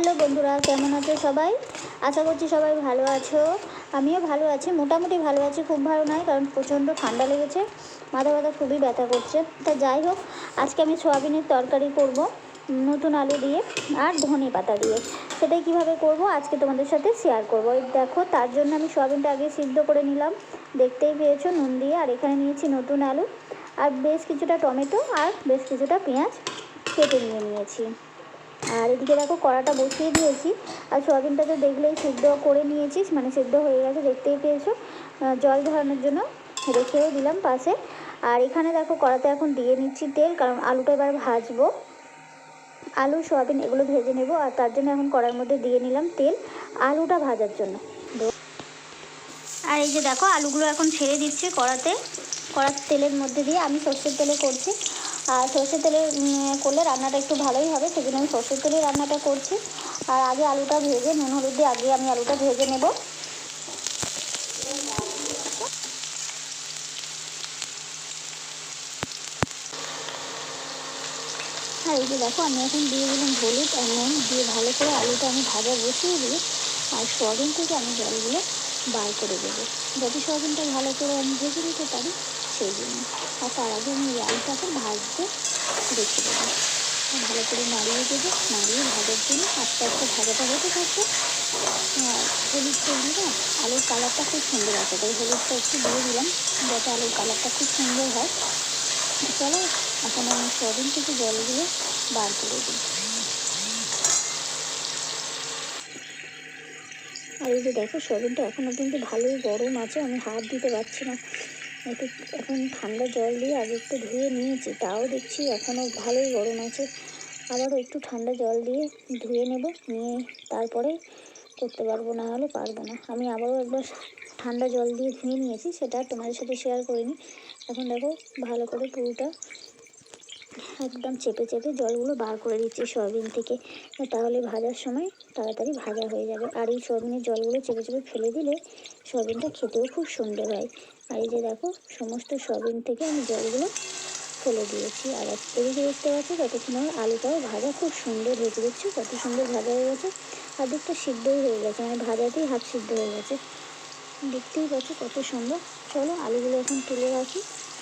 Hello বন্ধুরা, কেমন আছো সবাই? আশা করছি সবাই ভালো আছো। আমিও ভালো আছি, মোটামুটি ভালো আছি, খুব ভালো নয়, কারণ প্রচণ্ড ঠান্ডা লেগেছে, মাথা ব্যথা খুবই ব্যথা করছে। তা যাই হোক, আজকে আমি সোয়াবিনের তরকারি করব, নতুন আলু দিয়ে আর ধনে পাতা দিয়ে। সেটাই কীভাবে করব আজকে তোমাদের সাথে শেয়ার করব। দেখো, তার জন্য আমি সোয়াবিনটা আগে সিদ্ধ করে নিলাম। দেখতেই পেয়েছ, নুন দিয়ে, আর এখানে নিয়েছি নতুন আলু। আর বেশ কিছুটা টমেটো আর বেশ কিছুটা পেঁয়াজ কেটে নিয়ে নিয়েছি। আর এদিকে দেখো কড়াটা বসিয়ে দিয়েছি। আর সোয়াবিনটা তো দেখলেই সিদ্ধ করে নিয়েছি মানে সিদ্ধ হয়ে গেছে, দেখতেই পেয়েছ। জল ধরানোর জন্য রেখেও দিলাম পাশে। আর এখানে দেখো কড়াতে এখন দিয়ে নিচ্ছি তেল, কারণ আলুটা এবার ভাজবো। আলু, সোয়াবিন এগুলো ভেজে নেব, আর তার জন্য এখন কড়ার মধ্যে দিয়ে নিলাম তেল আলুটা ভাজার জন্য। আর এই যে দেখো আলুগুলো এখন ছেড়ে দিচ্ছে কড়াতে। কড়ার তেলের মধ্যে দিয়ে আমি সর্ষের তেলে করছি। আর সর্ষের তেলে করলে রান্নাটা একটু ভালোই হবে। সেজন্য আমি সর্ষের তেলেই রান্নাটা করছি। আর আগে আলুটা ভেজে, নুন, হলুদ দিয়ে আগে আমি আলুটা ভেজে নেব। আর এই যে দেখো, আমি এখন দিয়ে দিলাম হলুদ আর নুন। দিয়ে ভালো করে আলুটা আমি ভাজা বসিয়ে দিয়ে, আর সোয়াবিন থেকে আমি জলগুলো বার করে দেবো। যাতে সোয়াবিনটা ভালো করে আমি ভেজে নিতে পারি। সেই জন্য। আর তার আগে আমি আলুটাকে ভাজতে রেখে দেবো ভালো করে নাড়িয়ে দেবো। নাড়িয়ে ভাজার জন্য আস্তে আস্তে ভাজাটা হতে থাকবে। হলুদ করলে না আলুর কালারটা খুব সুন্দর আছে তাই হলুদটা একটু দিয়ে দিলাম, যাতে আলুর কালারটা খুব সুন্দর হয়। চলো, এখন আমি সোয়াবিন থেকে জলগুলো বার করে দিই। আর এই যে দেখো, সোয়াবিনটা এখনও কিন্তু ভালোই গরম আছে। আমি হাত দিতে পারছি না। একটু এখন ঠান্ডা জল দিয়ে আগে একটু ধুয়ে নিয়েছি, তাও দেখছি এখনও ভালোই গরম আছে। আবারও একটু ঠান্ডা জল দিয়ে ধুয়ে নেব, নিয়ে তারপরে করতে পারব, না হলে পারব না। আমি আবারও একবার ঠান্ডা জল দিয়ে ধুয়ে নিয়েছি, সেটা তোমাদের সাথে শেয়ার করিনি। এখন দেখো ভালো করে পুরোটা একদম চেপে চেপে জলগুলো বার করে দিচ্ছি সয়াবিন থেকে, তাহলে ভাজার সময় তাড়াতাড়ি ভাজা হয়ে যাবে। আর এই সয়াবিনের জলগুলো চেপে চেপে ফেলে দিলে সয়াবিনটা খেতেও খুব সুন্দর হয়। আর এই যে দেখো, সমস্ত সয়াবিন থেকে আমি জলগুলো ফেলে দিয়েছি। আর এদিকে দেখতে পাচ্ছি ততক্ষণ আমার আলুটাও ভাজা খুব সুন্দর হয়েছে, দেখছ? কত সুন্দর ভাজা হয়ে গেছে। আর অর্ধেকটা সিদ্ধই হয়ে গেছে মানে ভাজাতেই হাফ সিদ্ধ হয়ে গেছে। দেখতেই পাচ্ছ কত সুন্দর। চলো আলুগুলো এখন তুলে রাখি।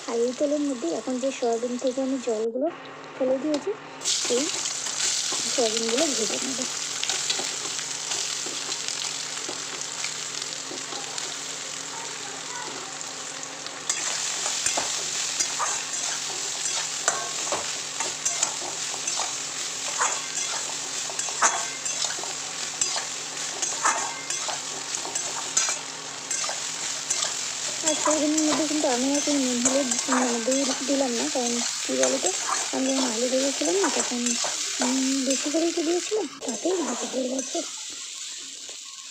আর এই তেলের মধ্যে এখন যে সয়াবিন থেকে আমি জলগুলো ফেলে দিয়েছি, এই সয়াবিনগুলো ভেজে নেব আর সয়াবিনের মধ্যে আমি নুন হলুদ দিয়ে দিলাম না, কারণ কী বলো তো আমি যখন আলু ভেজেছিলাম না, তখন বেশি করে একটু দিয়েছিলাম, তাতেই ভাজা হয়ে গেছে।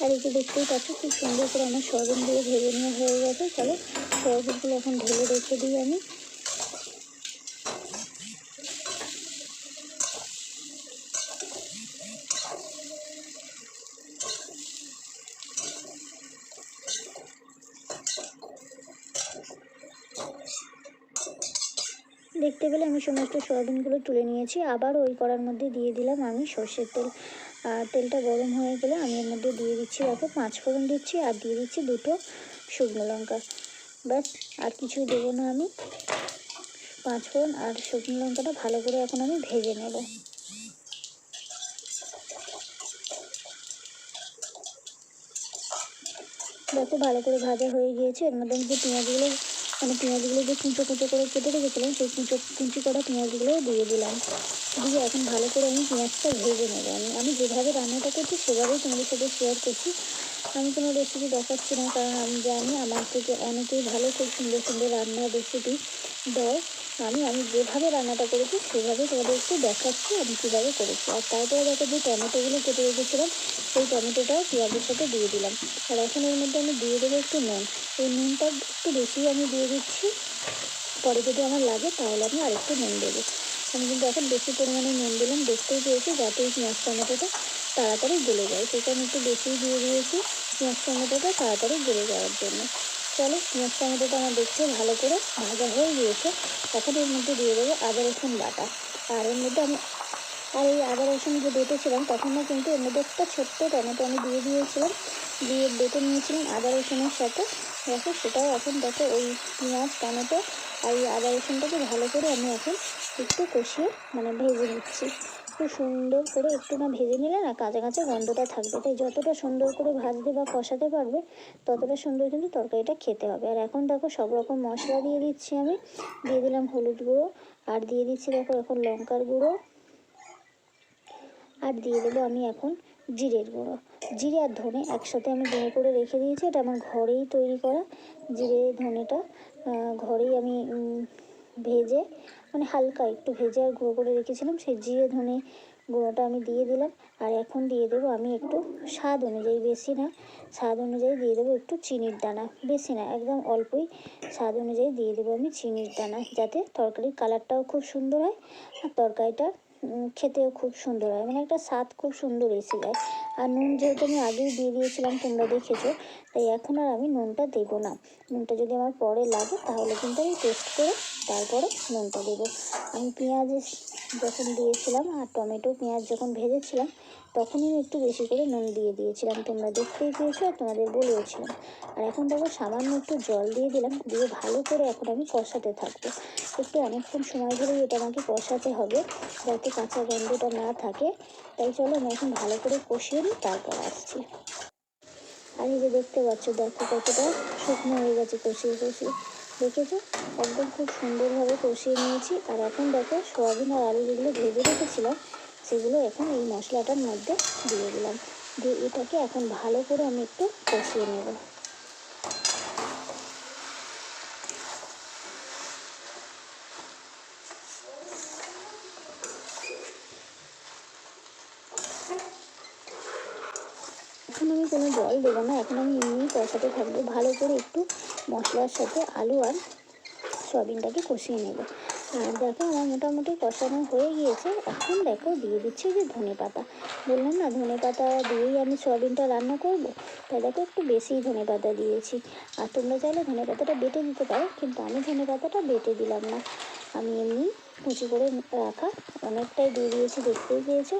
আর একটু দেখতেই পাচ্ছি, খুব সুন্দর করে আমার সয়াবিন দিয়ে ভেজে নিয়ে হয়ে গেছে। তাহলে সয়াবিনগুলো এখন ঢেলে রেখে দিই আমি। দেখতে পেলে আমি সমস্ত সয়াবিনগুলো তুলে নিয়েছি। আবার ওই কড়ার মধ্যে দিয়ে দিলাম আমি সর্ষের তেল। আর তেলটা গরম হয়ে গেলে আমি এর মধ্যে দিয়ে দিচ্ছি, দেখো, পাঁচ ফোড়ন দিচ্ছি আর দিয়ে দিচ্ছি দুটো শুকনো লঙ্কা। ব্যাস, আর কিছু দেবো না আমি। পাঁচ ফোড়ন আর শুকনো লঙ্কাটা ভালো করে এখন আমি ভেজে নেব। দেখো, ভালো করে ভাজা হয়ে গিয়েছে। এর মধ্যে আমি যে পেঁয়াজগুলো মানে পেঁয়াজগুলো যে কুঁচো কুঁচো করে কেটে রেখেছিলাম, সেই কুঁচো কুঁচি করা পেঁয়াজগুলো দিয়ে দিলাম। দিয়ে এখন ভালো করে আমি পেঁয়াজটা ভেজে নেব। আমি আমি যেভাবে রান্নাটা করছি, সেভাবেই তোমাদের সাথে শেয়ার করছি। আমি কোনো রেসিপি দেখাচ্ছি না, কারণ আমি জানি আমার থেকে অনেকেই ভালো, খুব সুন্দর সুন্দর রান্নার রেসিপি দেয়। আমি আমি যেভাবে রান্নাটা করেছি, সেভাবে তোমাদেরকে দেখাচ্ছি, আমি কীভাবে করেছি। আর তারপরে দেখো যে টমেটোগুলো কেটে রেখেছিলাম, সেই টমেটোটাও পেঁয়াজের সাথে দিয়ে দিলাম। আর এখন এর মধ্যে আমি দিয়ে দেবো একটু নুন। এই নুনটা একটু বেশি আমি দিয়ে দিচ্ছি। পরে যদি আমার লাগে, তাহলে আমি আরেকটু নুন দেবো। আমি কিন্তু এখন বেশি পরিমাণে নুন দিলাম, দেখতেই পেয়েছি, যাতে এই পেঁয়াজ, টমেটোটা তাড়াতাড়ি গলে যায়। সেটা আমি একটু বেশি দিয়ে দিয়েছি পেঁয়াজ টমেটোটা তাড়াতাড়ি গলে যাওয়ার জন্য। চলো, পেঁয়াজ টমেটোটা আমার দেখতে ভালো করে ভাজা হয়ে গিয়েছে। এখন এর মধ্যে দিয়ে দেবো আদা, রসুন বাটা। আর এর মধ্যে আমি আর এই আদা, রসুন যে বেটেছিলাম, তখনও কিন্তু এর মধ্যে একটা ছোট্ট টমেটো আমি দিয়ে দিয়েছিলাম। দিয়ে বেটে নিয়েছিলাম আদা, রসুনের সাথে। দেখো, সেটাও এখন দেখো ওই পেঁয়াজ, টমেটো আর এই আদা, রসুনটাকে ভালো করে আমি এখন একটু কষিয়ে মানে ভেজে নিচ্ছি। খুব সুন্দর করে একটু না ভেজে নিলে না কাঁচা কাঁচা গন্ধটা থাকবে। তাই যতটা সুন্দর করে ভাজতে বা কষাতে পারবে, ততটা সুন্দর কিন্তু তরকারিটা খেতে হবে। আর এখন দেখো সব রকম মশলা দিয়ে দিচ্ছি আমি। দিয়ে দিলাম হলুদ গুঁড়ো, আর দিয়ে দিচ্ছি দেখো এখন লঙ্কার গুঁড়ো, আর দিয়ে দেবো আমি এখন জিরের গুঁড়ো। জিরে আর ধনে একসাথে আমি গুঁড়ো করে রেখে দিয়েছি। এটা আমার ঘরেই তৈরি করা জিরে, ধনেটা ঘরেই আমি ভেজে মানে হালকা একটু ভেজে আর গুঁড়ো করে রেখেছিলাম, সেই জিরে ধনে গুঁড়োটা আমি দিয়ে দিলাম। আর এখন দিয়ে দেবো আমি একটু স্বাদ অনুযায়ী, বেশি না, স্বাদ অনুযায়ী দিয়ে দেবো একটু চিনির দানা, বেশি না, একদম অল্পই স্বাদ অনুযায়ী দিয়ে দেবো আমি চিনির দানা, যাতে তরকারির কালারটাও খুব সুন্দর হয় আর তরকারিটা খেতেও খুব সুন্দর হয়। মানে একটা স্বাদ খুব সুন্দর এসে যায় আর নুন যেহেতু আমি আগেই দিয়ে দিয়েছিলাম, তোমরা দেখেছ, তাই এখন আর আমি নুনটা দেব না। নুনটা যদি আমার পরে লাগে, তাহলে কিন্তু আমি টেস্ট করে তারপরে নুনটা দেবো। আমি পেঁয়াজ যখন দিয়েছিলাম, আর টমেটো পেঁয়াজ যখন ভেজেছিলাম তখনই আমি একটু বেশি করে নুন দিয়ে দিয়েছিলাম। তোমরা দেখতেই পেয়েছ আর তোমাদের বলেওছিলাম। আর এখন দেখো, সামান্য একটু জল দিয়ে দিলাম। দিয়ে ভালো করে এখন আমি কষাতে থাকব। একটু অনেকক্ষণ সময় ধরেই এটা আমাকে কষাতে হবে, যাতে কাঁচা গন্ধটা না থাকে। তাই চলো, আমি এখন ভালো করে কষিয়ে নিই, তারপর আসছি। আর এই যে দেখতে পাচ্ছ, দেখো কতটা শুকনো হয়ে গেছে, কষিয়ে কষিয়ে। দেখেছ? একদম খুব সুন্দরভাবে কষিয়ে নিয়েছি। আর এখন দেখো, সোয়াবিন আর আলু যেগুলো ভেজে রেখেছিলাম। সেগুলো এখন এই মশলাটার মধ্যে দিয়ে দিলাম। দিয়ে এটাকে এখন ভালো করে আমি একটু কষিয়ে নেব। এখন আমি কোনো জল দেবো না, এখন আমি এমনি কষাতে থাকব। ভালো করে একটু মশলার সাথে আলু আর সয়াবিনটাকে কষিয়ে নেব। দেখো, আমার মোটামুটি কষানো হয়ে গিয়েছে। এখন দেখো, দিয়ে দিচ্ছি যে ধনে পাতা। বললাম না, ধনে পাতা দিয়েই আমি সয়াবিনটা রান্না করব। তাই দেখো, একটু বেশিই ধনে পাতা দিয়েছি। আর তোমরা চাইলে ধনে পাতাটা বেটে দিতে পারো, কিন্তু আমি ধনে পাতাটা বেটে দিলাম না। আমি এমনি কুচি করে রাখা অনেকটাই দিয়ে দিয়েছি, দেখতেই পেয়েছ।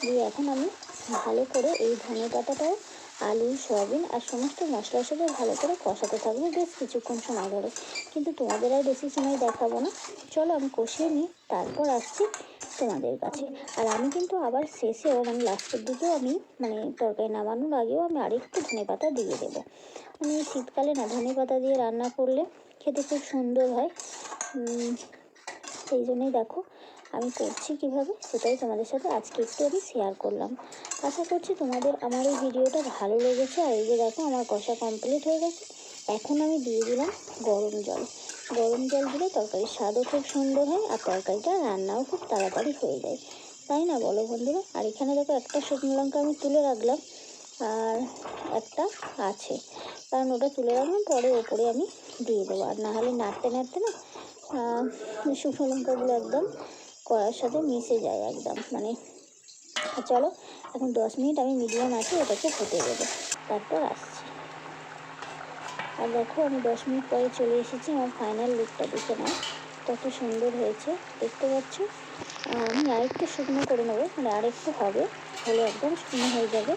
দিয়ে এখন আমি ভালো করে এই ধনে পাতাটাও আলু, সয়াবিন আর সমস্ত মশলার সাথে ভালো করে কষাতে থাকব। বেশ কিছুক্ষণ সময় ধরে। কিন্তু তোমাদের আর বেশি সময় দেখাবো না। চলো আমি কষিয়ে নিই, তারপর আসছি তোমাদের কাছে। আর আমি কিন্তু আবার শেষেও মানে লাস্টের দিকেও আমি মানে তরকারি নামানোর আগেও আমি আরেকটু ধনে পাতা দিয়ে দেবো। মানে শীতকালে না, ধনে পাতা দিয়ে রান্না করলে খেতে খুব সুন্দর হয়। সেই জন্যই দেখো আমি করছি কীভাবে, সেটাই তোমাদের সাথে আজকে একটু আমি শেয়ার করলাম। আশা করছি তোমাদের আমার এই ভিডিওটা ভালো লেগেছে। আর এই যে দেখো, আমার কষা কমপ্লিট হয়ে গেছে। এখন আমি দিয়ে দিলাম গরম জল। গরম জল দিলে তরকারির স্বাদও খুব সুন্দর হয় আর তরকারিটা রান্নাও খুব তাড়াতাড়ি হয়ে যায়। তাই না বলো বন্ধুরা? আর এখানে দেখো একটা শুকনো লঙ্কা আমি তুলে রাখলাম। আর একটা আছে। কারণ ওটা তুলে রাখলাম, পরে ওপরে আমি দিয়ে দেবো। আর না হলে নাড়তে নাড়তে না শুকনো লঙ্কাগুলো একদম কড়ার সাথে মিশে যায় একদম। মানে চলো, এখন দশ মিনিট আমি মিডিয়াম আছে, ওটাকে হতে দেবো। তারপর আসছি। আর দেখো, আমি দশ মিনিট পরে চলে এসেছি, আমার ফাইনাল লুকটা দেখে নাও। কত সুন্দর হয়েছে, দেখতে পাচ্ছ? আমি আরেকটু শুকনো করে নেব মানে আরেকটু হবে, হলে একদম শুকনো হয়ে যাবে।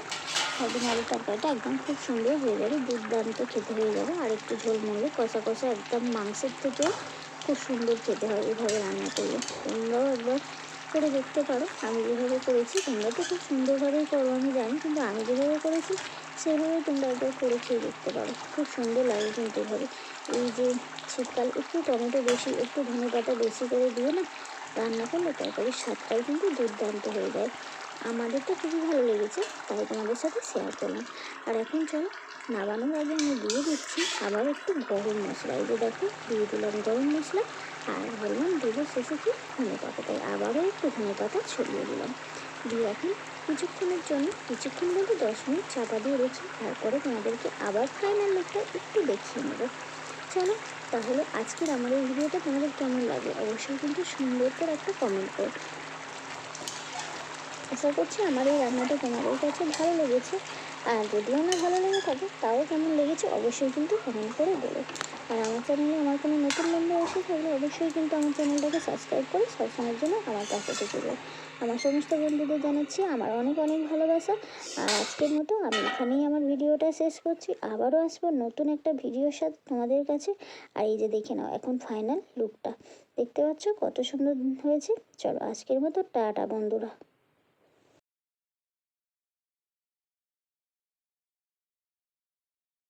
একদম আলু তরকারিটা একদম খুব সুন্দর হয়ে যাবে দুর্দান্ত খেতে হয়ে যাবে। আর একটু ঝোল মরলে কষা কষা একদম মাংসের থেকেও খুব সুন্দর খেতে হয় এভাবে রান্না করলে। তোমরাও একবার করে দেখতে পারো। আমি যেভাবে করেছি, তোমরা তো খুব সুন্দরভাবেই করো, আমি জানি, কিন্তু আমি যেভাবে করেছি সেভাবে তোমরা একবার করে খেয়ে দেখতে পারো। খুব সুন্দর লাগে কিন্তু এভাবে। এই যে শীতকাল, একটু টমেটো বেশি, একটু ধনে পাতা বেশি করে দিয়ে না রান্না করলে তরকারির স্বাদটাই কিন্তু দুর্দান্ত হয়ে যায়। আমাদের তো খুবই ভালো লেগেছে, তাই তোমাদের সাথে শেয়ার করলাম। আর এখন চলো নামানোর আগে আমি দিয়ে দিচ্ছি, আবার একটু গরম মশলা। এই যে দেখো, দিয়ে দিলাম গরম মশলা, আর বললাম দেবো শেষে কি ধনে পাতা তাই আবারও একটু ধনে পাতা ছড়িয়ে দিলাম। দিয়ে এখন কিছুক্ষণের জন্য, কিছুক্ষণ বলতে দশ মিনিট চাপা দিয়ে রেখে, তারপরে তোমাদেরকে আবার ফাইনাল লুকটা একটু দেখিয়ে নেব। চলো, তাহলে আজকের আমার এই ভিডিওটা তোমাদের কেমন লাগে? অবশ্যই কিন্তু সুন্দর করে একটা কমেন্ট করো। আশা করছি আমার এই রান্নাটা তোমাদের কাছে ভালো লেগেছে। আর যদিও না ভালো লেগে থাকে, তাও কেমন লেগেছে অবশ্যই কিন্তু কমেন্ট করে বলো। আর আমার চ্যানেলে আমার কোনো নতুন বন্ধু এসে থাকলে অবশ্যই কিন্তু আমার চ্যানেলটাকে সাবস্ক্রাইব করে সবসময়ের জন্য আমার পাশে থেকে যাবে আমার সমস্ত বন্ধুদের জানাচ্ছি, আমার অনেক অনেক ভালোবাসা। আর আজকের মতো আমি এখানেই আমার ভিডিওটা শেষ করছি। আবারও আসব নতুন একটা ভিডিওর সাথে তোমাদের কাছে। আর এই যে দেখে নাও, এখন ফাইনাল লুকটা দেখতে পাচ্ছ কত সুন্দর হয়েছে? চলো আজকের মতো টাটা বন্ধুরা।